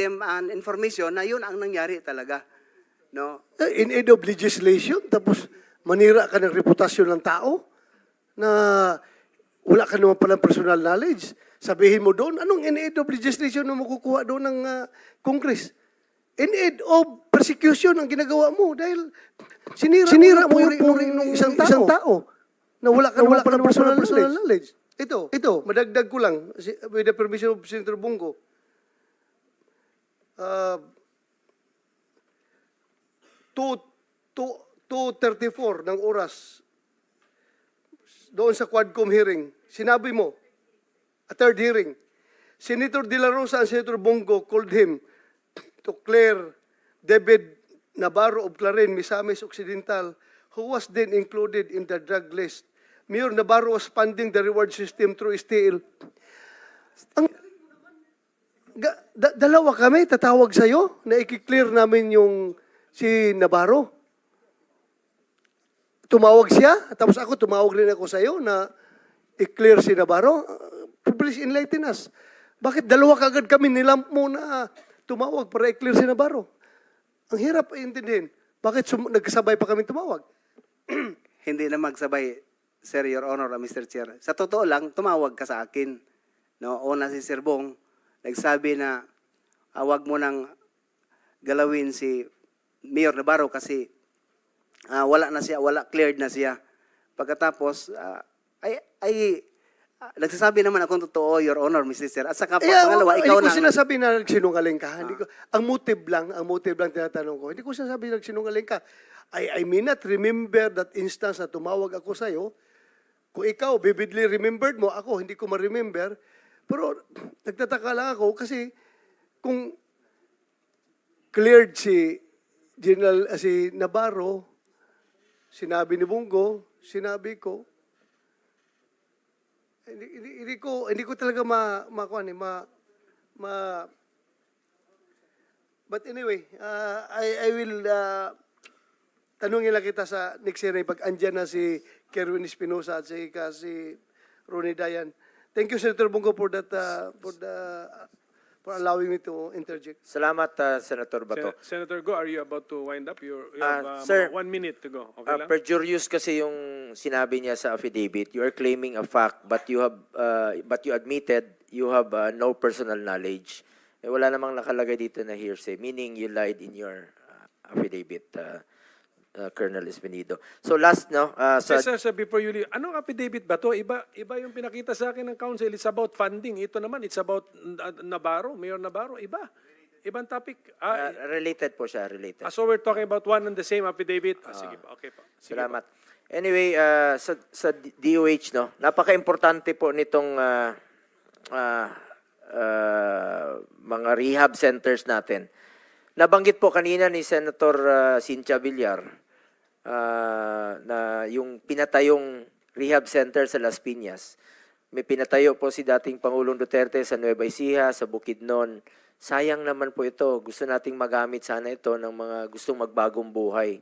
them an information na yun ang nangyari talaga. No? Eh, in aid of legislation, tapos manira ka ng reputasyon ng tao na wala ka naman palang personal knowledge. Sabihin mo doon, anong in aid of legislation na makukuha doon ng ah, Congress? In aid of persecution ang ginagawa mo dahil sinira, sinira mo yung puri ng isang tao, isang tao na wala ka naman palang personal, personal knowledge. Ito, ito, madagdag ko lang, with the permission of Senator Bongo, uh, 2, 2.34 ng oras doon sa Quadcom hearing, sinabi mo, a third hearing, Senator De La Rosa and Senator Bongo called him to clear David Navarro of Clarin, Misamis Occidental, who was then included in the drug list. Mayor Navarro was funding the reward system through STL. Ang, da- dalawa kami tatawag sa'yo na i-clear namin yung si Navarro. Tumawag siya, tapos ako tumawag rin ako sa'yo na i-clear si Navarro. Uh, please enlighten us. Bakit dalawa kagad kami nilamp mo na tumawag para i-clear si Navarro? Ang hirap intindihin. Bakit nagkasabay pa kami tumawag? Hindi na magsabay, Sir, Your Honor, uh, Mr. Chair. Sa totoo lang, tumawag ka sa akin. No, una si Sir Bong, nagsabi na ah, wag mo nang galawin si Mayor Navarro kasi ah, wala na siya, wala cleared na siya. Pagkatapos, ah, ay, ay, ah, nagsasabi naman akong totoo, Your Honor, Mr. Chair. At saka, Eh, pangalawa, hindi ikaw ko na. sinasabi na nagsinungaling ka. Hindi ko, ang motive lang, ang motive lang tinatanong ko. Hindi ko sinasabi na nagsinungaling ka. I, I may not remember that instance na tumawag ako sa'yo. Kung ikaw, vividly remembered mo, ako, hindi ko ma-remember. Pero nagtataka lang ako kasi kung cleared si General, ah, si Navarro, sinabi ni Bungo, sinabi ko, hindi, hindi, hindi ko hindi ko talaga ma ma eh, ma ma But anyway, uh, I I will uh, tanungin lang kita sa next hearing pag andyan na si Kerwin Espinosa at si, ka, si Ronnie Dayan. Thank you Senator Bongo for that uh, for the for allowing me to interject. Salamat, uh, Senator Bato. Sen- Senator Go, are you about to wind up? You're, you Ah, have uh, sir. one minute to go. Okay Uh, lang? perjurious kasi yung sinabi niya sa affidavit. You are claiming a fact, but you have, uh, but you admitted you have uh, no personal knowledge. Eh, wala namang nakalagay dito na hearsay, meaning you lied in your uh, affidavit, uh, uh, Colonel Espinido. So last, no, uh, sa, sir, sir, before you leave, anong affidavit ba to? Iba, iba yung pinakita sa akin ng council. It's about funding. Ito naman, it's about uh, Navarro, Mayor Navarro. Iba. Ibang topic. uh, Ah, related po siya, related. ah, so we're talking about one and the same affidavit. Ah, sige pa, okay pa. Sige Salamat. Anyway, uh, sa, sa DOH, no, napaka-importante po nitong uh, uh, uh, mga rehab centers natin. Nabanggit po kanina ni Senator uh, Cynthia Villar uh, na yung pinatayong rehab center sa Las Piñas. May pinatayo po si dating Pangulong Duterte sa Nueva Ecija, sa Bukidnon. Sayang naman po ito. Gusto nating magamit sana ito ng mga gustong magbagong buhay.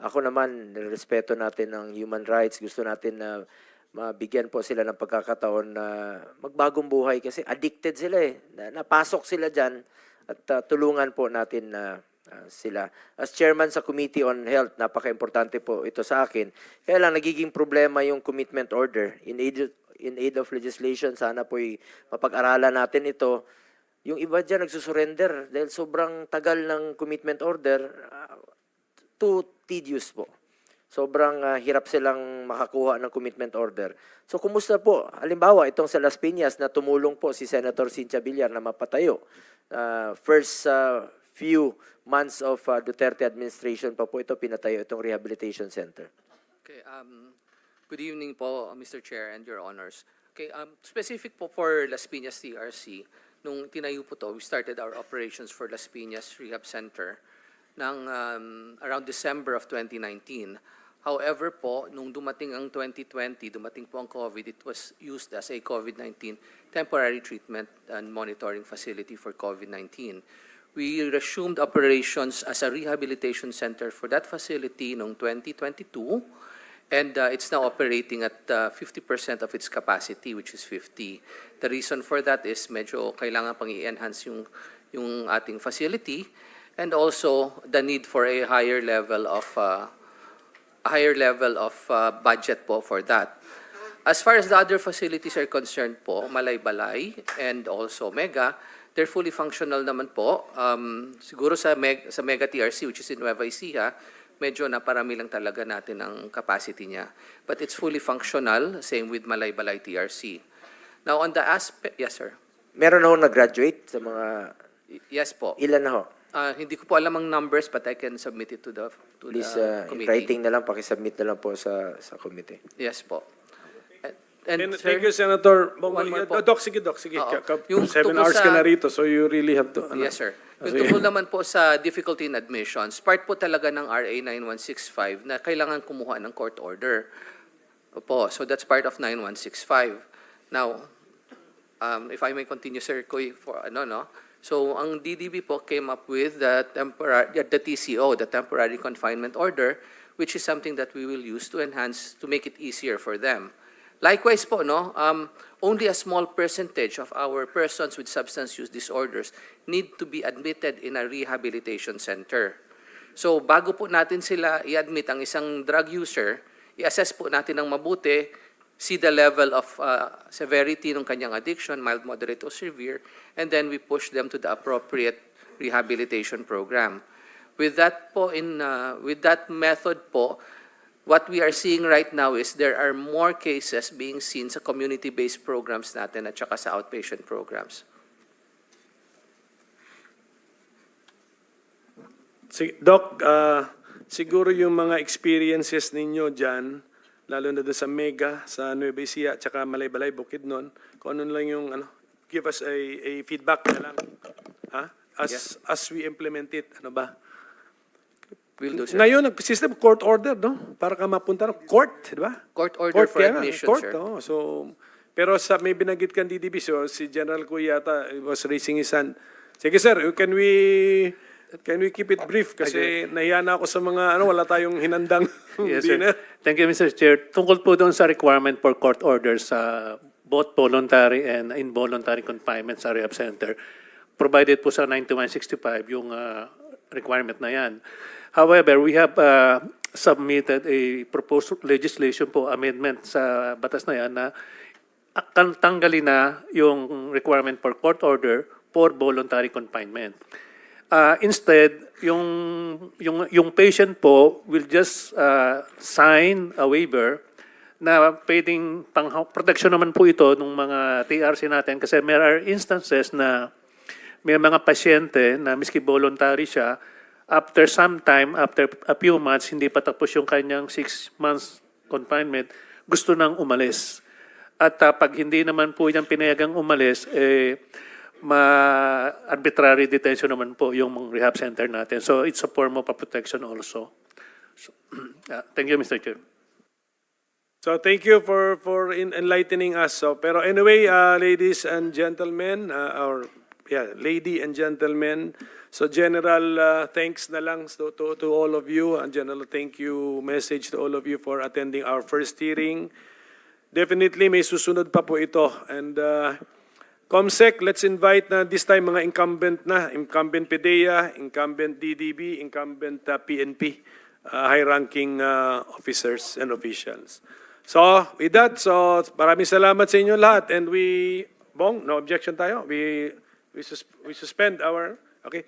Ako naman, respeto natin ng human rights. Gusto natin na mabigyan po sila ng pagkakataon na magbagong buhay kasi addicted sila eh. Na- Napasok sila dyan at uh, tulungan po natin na uh, sila. As chairman sa Committee on Health, napaka-importante po ito sa akin. Kaya lang nagiging problema yung commitment order. In aid, in aid of legislation, sana po'y mapag-aralan natin ito. Yung iba dyan nagsusurrender dahil sobrang tagal ng commitment order, uh, too tedious po. Sobrang ah, hirap silang makakuha ng commitment order. So kumusta po? Halimbawa, itong sa Las Piñas na tumulong po si Senator Cynthia Villar na mapatayo. Ah, first ah, few months of ah, Duterte administration pa po ito pinatayo itong rehabilitation center. Okay, um, good evening po, uh, Mr. Chair and your honors. Okay, um, specific po for Las Piñas TRC, nung tinayo po to, we started our operations for Las Piñas Rehab Center ng um, around December of 2019. However po, nung dumating ang 2020, dumating po ang COVID, it was used as a COVID-19 temporary treatment and monitoring facility for COVID-19. We resumed operations as a rehabilitation center for that facility noong 2022, and uh, it's now operating at uh, 50% of its capacity, which is 50. The reason for that is medyo kailangan pang i-enhance yung, yung ating facility and also the need for a higher level of uh, higher level of uh, budget po for that. As far as the other facilities are concerned po, Malay-Balay and also Mega, they're fully functional naman po. Um, siguro sa, Meg, sa Mega TRC, which is in Nueva Ecija, medyo naparami lang talaga natin ang capacity niya. But it's fully functional, same with Malay-Balay TRC. Now, on the aspect, yes sir. Meron na ho nag-graduate sa mga, Yes po. ilan na ho? Ah, hindi ko po alam ang numbers, but I can submit it to the, to Please, the uh, committee. writing na lang, pakisubmit na lang po sa, sa committee. Yes po. And, And sir, thank you, Senator. One more po. Doc, sige, Doc, sige. Ka- ka- Yung seven hours sa- ka na rito, so you really have to... ano. Yes, sir. Yung Sige. tungkol naman po sa difficulty in admissions, part po talaga ng RA 9165 na kailangan kumuha ng court order. Opo, so that's part of 9165. Now, um, if I may continue, Sir Koy, for ano, no? So, ang DDB po came up with the temporary, the TCO, the temporary confinement order, which is something that we will use to enhance, to make it easier for them. Likewise po, no, um, only a small percentage of our persons with substance use disorders need to be admitted in a rehabilitation center. So, bago po natin sila i-admit ang isang drug user, i-assess po natin ng mabuti, see the level of uh, severity ng kanyang addiction, mild, moderate, or severe, and then we push them to the appropriate rehabilitation program. With that po in uh, with that method po, what we are seeing right now is there are more cases being seen sa community-based programs natin at saka sa outpatient programs. Sige, Doc, ah, siguro yung mga experiences ninyo dyan, lalo na doon sa Mega, sa Nueva Ecija, at saka Malay-Balay, Bukidnon, kung ano lang yung, ano, give us a, a feedback na lang. Ha? As, as we implement it, ano ba? Will do, sir. Ngayon, nag-system court order, no? Para ka mapunta ng court, di ba? Court order for kaya admission, court, sir. oo. so, pero sa may binanggit kang DDB, so si General Cuyata was raising his hand. Sige sir, can we can we keep it brief kasi nahiya na ako sa mga ano wala tayong hinandang Yes, sir. dinner. Thank you, Mr. Chair. Tungkol po doon sa requirement for court orders sa both voluntary and involuntary confinement sa rehab center, provided po sa 9165 yung uh, requirement na yan. However, we have uh, submitted a proposed legislation po, amendment sa batas na yan na tanggalin na yung requirement for court order for voluntary confinement. Uh, instead, yung, yung, yung patient po will just uh, sign a waiver na pwedeng pang protection naman po ito ng mga TRC natin kasi there are instances na may mga pasyente na miski voluntary siya, after some time, after a few months, hindi pa tapos yung kanyang six months confinement, gusto nang umalis. At uh, pag hindi naman po yan pinayagang umalis, eh, ma-arbitrary detention naman po yung rehab center natin. So it's a form of a protection also. So, uh, thank you, Mr. Chair. So thank you for for in enlightening us. So pero anyway, uh, ladies and gentlemen, uh, or yeah, lady and gentlemen. So general uh, thanks na lang to, to to all of you. And general thank you message to all of you for attending our first hearing. Definitely may susunod pa po ito and uh, Comsec, let's invite na this time mga incumbent na, incumbent PDEA, incumbent DDB, incumbent uh, PNP, uh, high-ranking uh, officers and officials. So, with that, so maraming salamat sa inyo lahat and we, Bong, no objection tayo. We we, sus- we suspend our, okay?